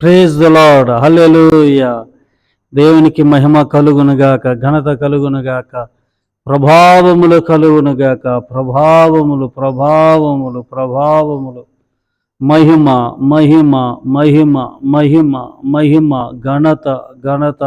Praise the lord హల్లెలూయ దేవునికి మహిమ కలుగునుగాక ఘనత కలుగునుగాక ప్రభావములు కలుగునుగాక ప్రభావములు ప్రభావములు ప్రభావములు. మహిమ మహిమ మహిమ మహిమ మహిమ ఘనత ఘనత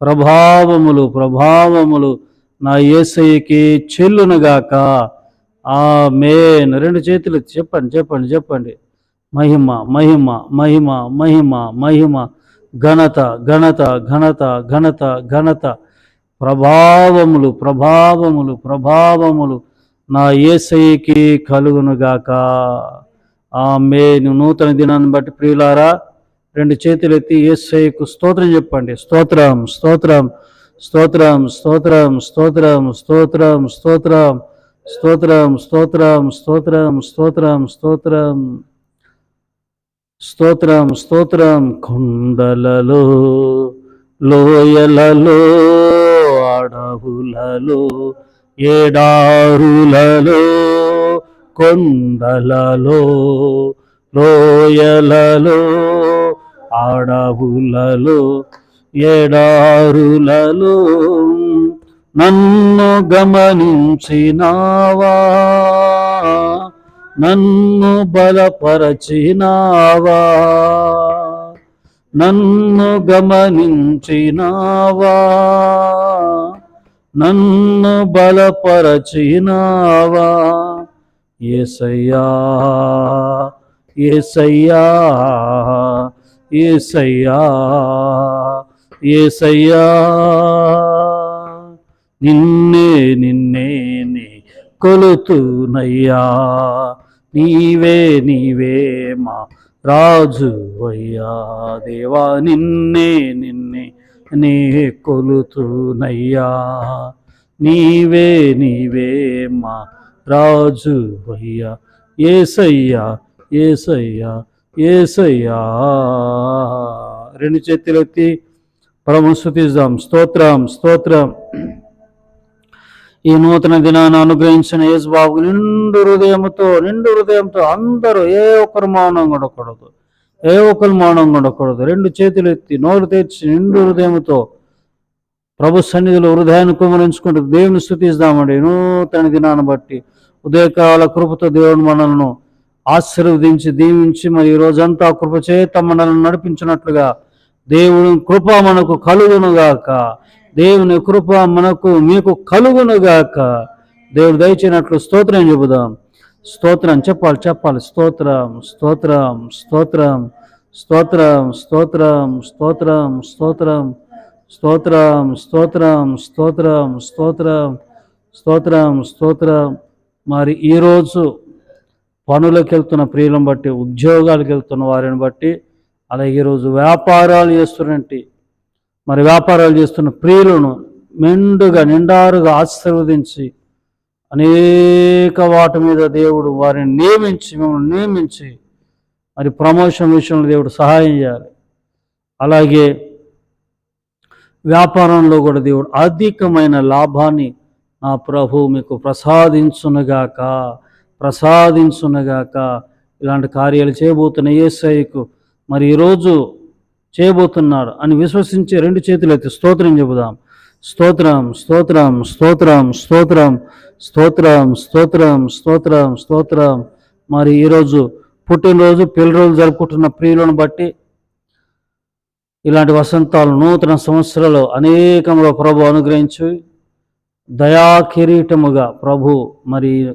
ప్రభావములు ప్రభావములు నా ఏసైకి చెల్లునుగాక. ఆ మేన్ రెండు చేతులు చెప్పండి చెప్పండి చెప్పండి. మహిమ మహిమ మహిమ మహిమ మహిమ ఘనత ఘనత ఘనత ఘనత ఘనత ప్రభావములు ప్రభావములు ప్రభావములు నా ఏసైకి కలుగునుగాక ఆ మే నూతన దినాన్ని బట్టి ప్రియులారా రెండు చేతులు ఎత్తి ఏసైకు స్తోత్రం చెప్పండి స్తోత్రం స్తోత్రం స్తోత్రం స్తోత్రం స్తోత్రం స్తోత్రం స్తోత్రం స్తోత్రం స్తోత్రం స్తోత్రం స్తోత్రం స్తోత్రం స్తోత్రం స్తోత్రం కొండలలో లోయలలో అడవులలో ఏడారులలో కొండలలో లోయలలో అడవులలో ఏడారులలో. నన్ను గమనించినావా? నన్ను బలపరచినావా? నన్ను గమనించినావా? నన్ను బలపరచినావా? ఏసయ్యా ఏసయ్యా ఏసయ్యా ఏసయ్యా. నిన్నే నిన్నే నే కొలుతునయ్యా. నీవే నీవే మా రాజు అయ్యా. దేవా నిన్నే నిన్నే నే కొలుతునయ్యా. నీవే నీవే మా రాజు అయ్యా. ఏసయ్యా ఏసయ్యా ఏసయ్యా. రెండు చేతులెత్తి పరమ స్తోత్రం స్తోత్రం. ఈ నూతన దినాన్ని అనుగ్రహించిన యేసు బాబు నిండు హృదయంతో నిండు హృదయంతో అందరూ ఏ ఒక్కరు మౌనం ఉండకూడదు ఏ ఒక్కరు మౌనం ఉండకూడదు రెండు చేతులు ఎత్తి నోరు తెచ్చి నిండు హృదయంతో ప్రభు సన్నిధిలో హృదయాన్ని కుమరించుకుంటూ దేవుని స్థుతిస్తామండి. నూతన దినాన్ని బట్టి ఉదయకాల కృపతో దేవుని మనల్ని ఆశీర్వదించి దీవించి మరి ఈ రోజంతా కృప చేత మనల్ని నడిపించినట్లుగా దేవుని కృప మనకు కలుగునుగాక. దేవుని కృప మనకు మీకు కలుగునుగాక దేవుడు దయచేనట్లు స్తోత్రం చెబుదాం స్తోత్రం చెప్పాలి చెప్పాలి స్తోత్రం స్తోత్రం స్తోత్రం స్తోత్రం స్తోత్రం స్తోత్రం స్తోత్రం స్తోత్రం స్తోత్రం స్తోత్రం స్తోత్రం స్తోత్రం స్తోత్రం మరి ఈరోజు పనులకు వెళ్తున్న ప్రియులను బట్టి ఉద్యోగాలకు వెళ్తున్న వారిని బట్టి అలాగే ఈరోజు వ్యాపారాలు చేస్తున్నట్టు మరి వ్యాపారాలు చేస్తున్న ప్రియులను మెండుగా నిండారుగా ఆశీర్వదించి అనేక వాటి మీద దేవుడు వారిని నియమించి మిమ్మల్ని నియమించి మరి ప్రమోషన్ విషయంలో దేవుడు సహాయం చేయాలి. అలాగే వ్యాపారంలో కూడా దేవుడు అధికమైన లాభాన్ని నా ప్రభు మీకు ప్రసాదించునుగాక ప్రసాదించునుగాక ఇలాంటి కార్యాలు చేయబోతున్న ఏసైకు మరి ఈరోజు చేయబోతున్నాడు అని విశ్వసించి రెండు చేతులు ఎత్తి స్తోత్రం చెబుదాం. స్తోత్రం స్తోత్రం స్తోత్రం స్తోత్రం స్తోత్రం స్తోత్రం స్తోత్రం స్తోత్రం. మరి ఈరోజు పుట్టినరోజు పెళ్ళిరోజు జరుపుకుంటున్న ప్రియులను బట్టి ఇలాంటి వసంతాలు నూతన సంవత్సరాలు అనేకంలో ప్రభు అనుగ్రహించి దయా కిరీటముగా ప్రభు మరి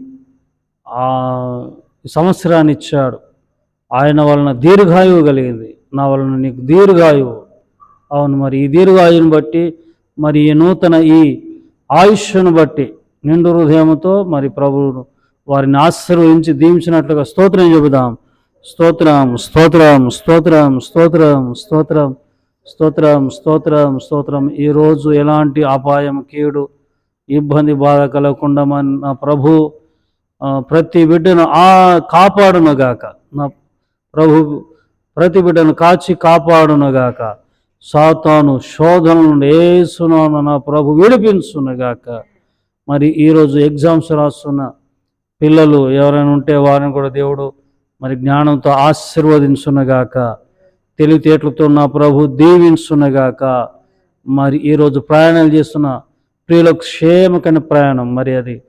ఆ సంవత్సరాన్ని ఇచ్చాడు. ఆయన వలన దీర్ఘాయువు కలిగింది. నా వలన నీకు దీర్ఘాయువు. అవును మరి ఈ దీర్ఘాయువుని బట్టి మరి ఈ నూతన ఈ ఆయుష్ను బట్టి నిండు హృదయంతో మరి ప్రభువును వారిని ఆశీర్వదించి దీవించినట్లుగా స్తోత్రం చెబుదాం. స్తోత్రం స్తోత్రం స్తోత్రం స్తోత్రం స్తోత్రం స్తోత్రం స్తోత్రం స్తోత్రం. ఈరోజు ఎలాంటి అపాయం కీడు ఇబ్బంది బాధ కలగకుండా మన నా ప్రభు ప్రతి బిడ్డను ఆ కాపాడునుగాక నా ప్రభు ప్రతి బిడ్డను కాచి కాపాడునుగాక. సాతాను శోధన నుండి ఏసునాను నా ప్రభు విడిపించునుగాక. మరి ఈరోజు ఎగ్జామ్స్ రాస్తున్న పిల్లలు ఎవరైనా ఉంటే వారిని కూడా దేవుడు మరి జ్ఞానంతో ఆశీర్వదించునుగాక. తెలివితేటలతో నా ప్రభు దీవించునగాక. మరి ఈరోజు ప్రయాణాలు చేస్తున్న ప్రియులకు క్షేమకమైన ప్రయాణం. మరి అది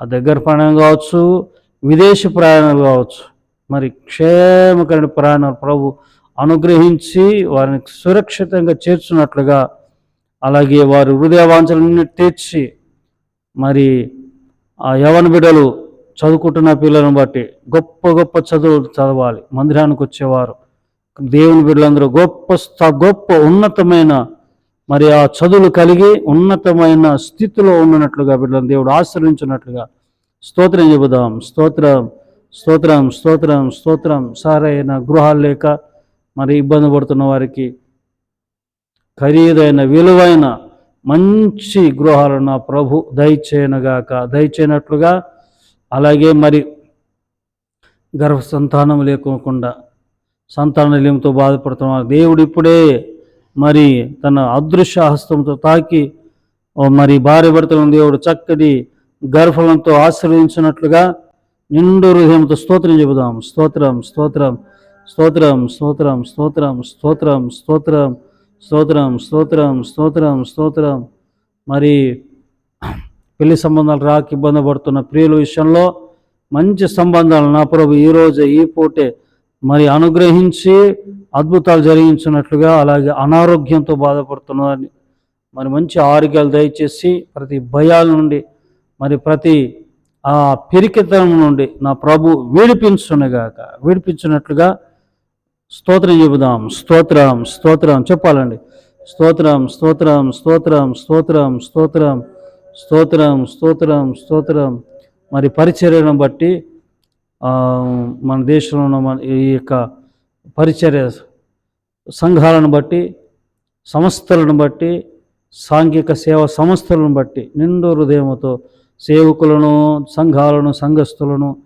ఆ దగ్గర ప్రయాణం కావచ్చు విదేశీ ప్రయాణాలు కావచ్చు. మరి క్షేమకరమైన ప్రాణ ప్రభు అనుగ్రహించి వారిని సురక్షితంగా చేర్చున్నట్లుగా అలాగే వారి హృదయవాంఛలన్నీ తీర్చి మరి ఆ యవన బిడ్డలు చదువుకుంటున్న పిల్లలను బట్టి గొప్ప గొప్ప చదువులు చదవాలి. మందిరానికి వచ్చేవారు. దేవుని బిడ్డలందరూ గొప్ప స్థ- గొప్ప ఉన్నతమైన మరి ఆ చదువులు కలిగి ఉన్నతమైన స్థితిలో ఉన్నట్లుగా బిడ్డలను దేవుడు ఆశ్రయించినట్లుగా స్తోత్రం చెబుదాం. స్తోత్రం. స్తోత్రం స్తోత్రం స్తోత్రం. సారైన గృహాలు లేక మరి ఇబ్బంది పడుతున్న వారికి ఖరీదైన విలువైన మంచి గృహాలను నా ప్రభు దయచేయనుగాక. దయచేయనట్లుగా అలాగే మరి గర్భ సంతానం లేకోకుండా సంతానలేమితో బాధపడుతున్న దేవుడు ఇప్పుడే మరి తన అదృశ్య హస్తంతో తాకి మరి భార్య భర్తలను దేవుడు చక్కటి గర్భలంతో ఆశీర్వదించినట్లుగా నిండు హృదయంతో స్తోత్రం చెబుదాం స్తోత్రం స్తోత్రం స్తోత్రం స్తోత్రం స్తోత్రం స్తోత్రం స్తోత్రం స్తోత్రం స్తోత్రం స్తోత్రం స్తోత్రం మరి పెళ్ళి సంబంధాలు రాక ఇబ్బంది పడుతున్న ప్రియుల విషయంలో మంచి సంబంధాలు నా ప్రభు ఈ ఈ పూటే మరి అనుగ్రహించి అద్భుతాలు జరిగించినట్లుగా అలాగే అనారోగ్యంతో బాధపడుతున్నారని మరి మంచి ఆరోగ్యాలు దయచేసి ప్రతి భయాల నుండి మరి ప్రతి ఆ పెరికితనం నుండి నా ప్రభు విడిపించునుగాక. విడిపించినట్లుగా స్తోత్రం చెబుదాం. స్తోత్రం స్తోత్రం చెప్పాలండి. స్తోత్రం స్తోత్రం స్తోత్రం స్తోత్రం స్తోత్రం స్తోత్రం స్తోత్రం స్తోత్రం. మరి పరిచర్యను బట్టి మన దేశంలో ఉన్న మన ఈ యొక్క పరిచర్య సంఘాలను బట్టి సంస్థలను బట్టి సాంఘిక సేవా సంస్థలను బట్టి నిండు హృదయముతో సేవకులను సంఘాలను సంఘస్థులను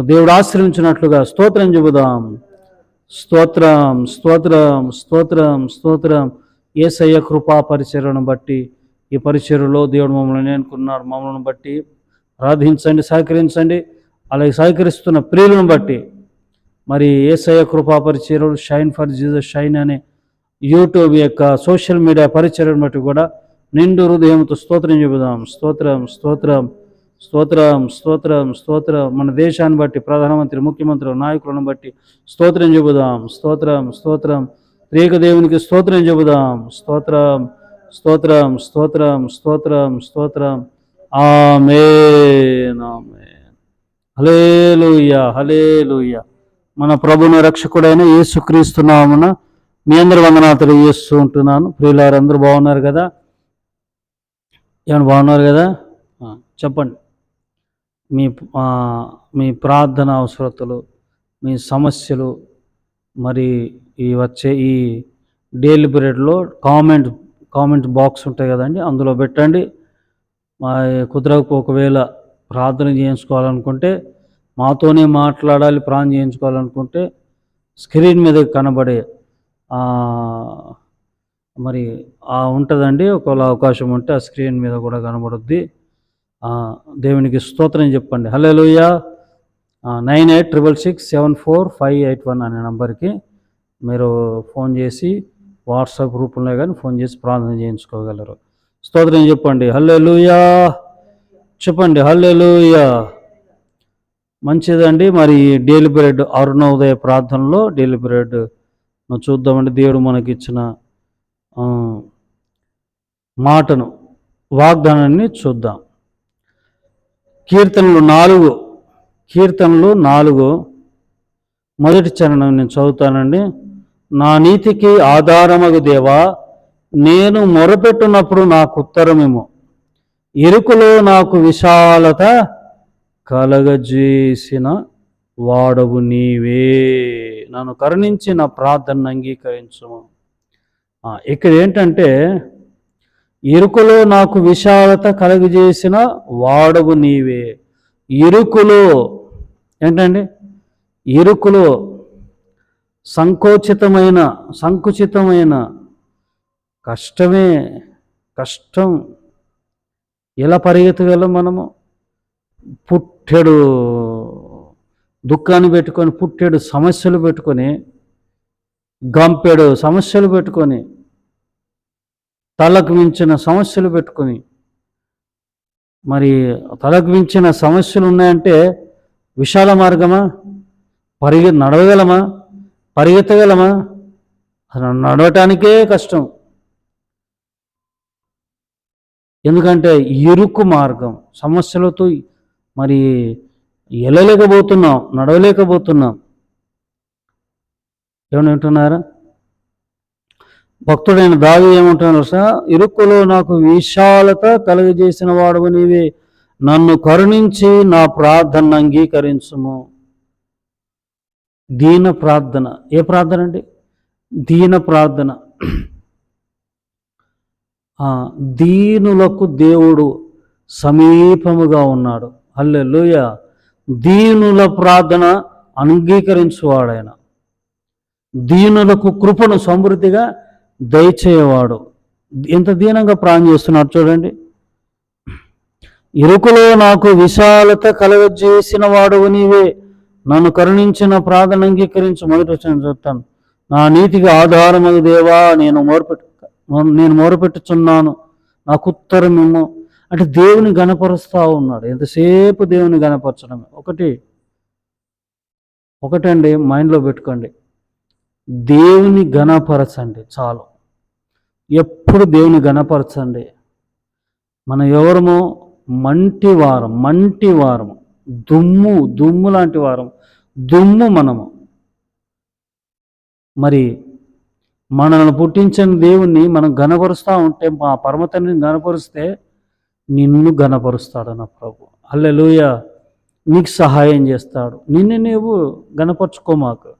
దేవుడు ఆశ్రయించినట్లుగా స్తోత్రం చెబుదాం. స్తోత్రం స్తోత్రం స్తోత్రం స్తోత్రం. ఏసయ్య కృపా పరిచర్యను బట్టి ఈ పరిచర్యలో దేవుడు మమ్మల్ని అనుకున్నారు మమ్మల్ని బట్టి ప్రార్థించండి సహకరించండి. అలాగే సహకరిస్తున్న ప్రియులను బట్టి. మరి ఏసయ్య కృపా పరిచర్యలు షైన్ ఫర్ జీజస్ షైన్ అనే యూట్యూబ్ యొక్క సోషల్ మీడియా పరిచర్యను బట్టి కూడా నిండు హృదయంతో స్తోత్రం చెబుదాం. స్తోత్రం స్తోత్రం స్తోత్రం స్తోత్రం స్తోత్రం. మన దేశాన్ని బట్టి ప్రధానమంత్రి ముఖ్యమంత్రి నాయకులను బట్టి స్తోత్రం చెబుదాం. స్తోత్రం స్తోత్రం. త్రేక దేవునికి స్తోత్రం చెబుదాం. స్తోత్రం స్తోత్రం స్తోత్రం స్తోత్రం స్తోత్రం. ఆమేన్ ఆమేన్. హలేలుయ హలేలుయ మన ప్రభుని రక్షకుడైన యేసుక్రీస్తు మీ అందరి వందనాలు చేస్తూ ఉంటున్నాను. ప్రియులారు అందరూ బాగున్నారు కదా? ఏమైనా బాగున్నారు కదా? చెప్పండి. మీ మీ ప్రార్థన అవసరతలు మీ సమస్యలు మరి ఈ వచ్చే ఈ డైలీ పీరియడ్లో కామెంట్ కామెంట్ బాక్స్ ఉంటాయి కదండి అందులో పెట్టండి. మా కుదరకు ఒకవేళ ప్రార్థన చేయించుకోవాలనుకుంటే మాతోనే మాట్లాడాలి ప్రాణం చేయించుకోవాలనుకుంటే స్క్రీన్ మీద కనబడే మరి ఆ ఉంటుందండి. ఒకవేళ అవకాశం ఉంటే ఆ స్క్రీన్ మీద కూడా కనబడుద్ది. దేవునికి స్తోత్రం చెప్పండి. Hello nine eight triple six seven four five eight one అనే నెంబర్కి మీరు ఫోన్ చేసి వాట్సాప్ రూపంలో కానీ ఫోన్ చేసి ప్రార్థన చేయించుకోగలరు. స్తోత్రం చెప్పండి. హల్లెలూయా. చెప్పండి. హల్లెలూయా. మంచిదండి. మరి డైలీ బ్రెడ్ అరుణోదయ ప్రార్థనలో డైలీ బ్రెడ్ చూద్దామండి. దేవుడు మనకి ఇచ్చిన మాటను వాగ్దానాన్ని చూద్దాం. కీర్తనలు నాలుగు కీర్తనలు నాలుగు. మొదటి చరణం నేను చదువుతానండి. నా నీతికి ఆధారమగు దేవా నేను మొరపెట్టున్నప్పుడు నాకు ఉత్తరమేమో. ఇరుకులో నాకు విశాలత కలగజేసిన వాడవు నీవే. నన్ను కరుణించి నా ప్రార్థనను అంగీకరించము. ఇక్కడ ఏంటంటే ఇరుకులో నాకు విశాలత కలుగజేసిన వాడవు నీవే. ఇరుకులో ఏంటండి? ఇరుకులో సంకోచితమైన సంకుచితమైన కష్టమే కష్టం. ఎలా పరిగెత్తగలం మనము? పుట్టెడు దుఃఖాన్ని పెట్టుకొని పుట్టెడు సమస్యలు పెట్టుకొని గంపెడు సమస్యలు పెట్టుకొని తలకు మించిన సమస్యలు పెట్టుకొని. మరి తలకు మించిన సమస్యలు ఉన్నాయంటే విశాల మార్గమా? పరిగె నడవగలమా? పరిగెత్తగలమా? నడవటానికే కష్టం. ఎందుకంటే ఇరుకు మార్గం. సమస్యలతో మరి వెళ్ళలేకపోతున్నాం నడవలేకపోతున్నాం. ఏమంటున్నారా భక్తుడైన దావి ఏమంటున్నారు సార్ ఇరుక్కులో నాకు విశాలత కలుగజేసిన వాడు నీవే. నన్ను కరుణించి నా ప్రార్థన అంగీకరించుము. దీన ప్రార్థన. ఏ ప్రార్థన అండి? దీన ప్రార్థన. దీనులకు దేవుడు సమీపముగా ఉన్నాడు. అల్లెలుయ దీనుల ప్రార్థన అంగీకరించువాడాయన దీనులకు కృపను సమృద్ధిగా దయచేయవాడు. ఎంత దీనంగా ప్రాణం చేస్తున్నాడు చూడండి. ఇరుకులో నాకు విశాలత కలగజేసిన వాడు నీవే. నన్ను కరుణించిన ప్రార్థన అంగీకరించి. మొదటి వచ్చిన చెప్తాను. నా నీతికి ఆధారమగు దేవా నేను మోరపెట్టు నేను మోరపెట్టుచున్నాను. నాకు ఉత్తరమేమో అంటే దేవుని గణపరుస్తా ఉన్నాడు. ఎంతసేపు దేవుని గణపరచడమే ఒకటి. ఒకటండి మైండ్లో పెట్టుకోండి. దేవుని గణపరచండి చాలు. ఎప్పుడు దేవుని గణపరచండి మనం ఎవరమో? మంటి వారం మంటి వారం. దుమ్ము దుమ్ము లాంటి వారం. దుమ్ము మనము. మరి మనల్ని పుట్టించిన దేవుణ్ణి మనం గనపరుస్తూ ఉంటే మా పరమతండ్రిని గనపరుస్తే నిన్ను గనపరుస్తాడు నా ప్రభు. అల్లెలుయ నీకు సహాయం చేస్తాడు. నిన్ను నీవు గనపరుచుకో మాకు.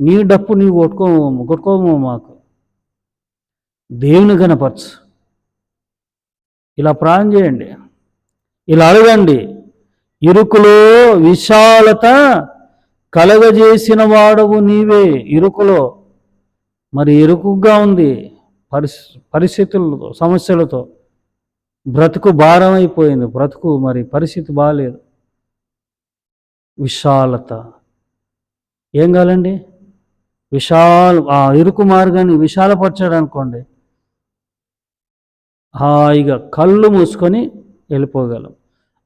నీ డప్పు నీవు కొట్టుకో కొట్టుకోము మాకు. దేవుని కనపరచు ఇలా ప్రాణం చేయండి. ఇలా అడగండి. ఇరుకులో విశాలత కలగజేసిన వాడవు నీవే ఇరుకులో. మరి ఇరుకుగా ఉంది పరిస్థి పరిస్థితులతో సమస్యలతో. బ్రతుకు భారం అయిపోయింది బ్రతుకు మరి పరిస్థితి బాగాలేదు విశాలత. ఏం కావాలండి? విశాల ఆ ఇరుకు మార్గాన్ని విశాలపరచాడు అనుకోండి. హాయిగా కళ్ళు మూసుకొని వెళ్ళిపోగలం.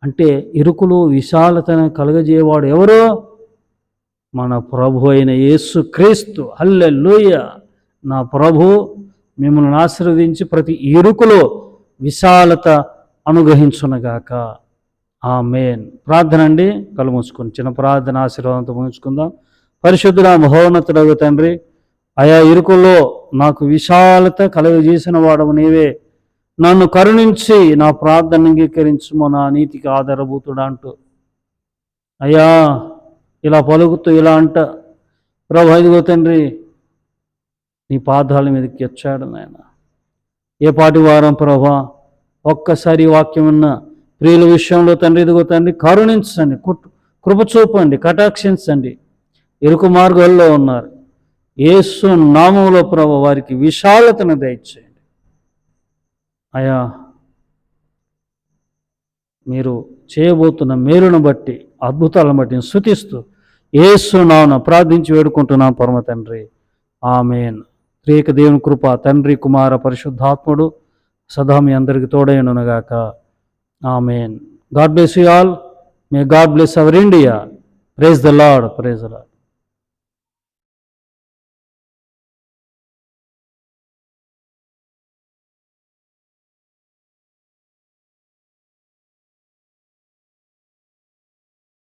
అంటే ఇరుకులు విశాలతను కలుగజేవాడు ఎవరో? మన ప్రభు అయిన యేసు క్రీస్తు. హల్లెలూయ! నా ప్రభు మిమ్మల్ని ఆశీర్వదించి ప్రతి ఇరుకులో విశాలత అనుగ్రహించునగాక. ఆ మేన్ ప్రార్థన అండి. కళ్ళు మూసుకొని చిన్న ప్రార్థన ఆశీర్వాదంతో ముగించుకుందాం. పరిశుద్ధుల మహోన్నతుడగు తండ్రి. ఆయా ఇరుకుల్లో నాకు విశాలత కలుగజేసిన వాడవు నీవే. నన్ను కరుణించి నా ప్రార్థన అంగీకరించుమో నా నీతికి ఆధారభూతుడా అంటూ. అయ్యా ఇలా పలుకుతూ ఇలా అంట ప్రభు ఇదిగో తండ్రి నీ పాదాల మీదకి వచ్చాడు నాయన. ఏ పాటి వారం ప్రభా ఒక్కసారి వాక్యం ఉన్న ప్రియుల విషయంలో తండ్రి ఇదిగో తండ్రి కరుణించండి కృప చూపండి కటాక్షించండి. ఇరుకు మార్గాల్లో ఉన్నారు. ఏసు నామంలో ప్రభు వారికి విశాలతను దయచేయండి. అయా మీరు చేయబోతున్న మేలును బట్టి అద్భుతాలను బట్టి శృతిస్తూ ఏసు నామను ప్రార్థించి వేడుకుంటున్నాం పరమ తండ్రి. ఆమెన్. త్రేక దేవుని కృప తండ్రి కుమార పరిశుద్ధాత్ముడు సదా మీ అందరికి తోడైనగాక amen. God bless you all. May God bless our India. Praise the Lord praise the Lord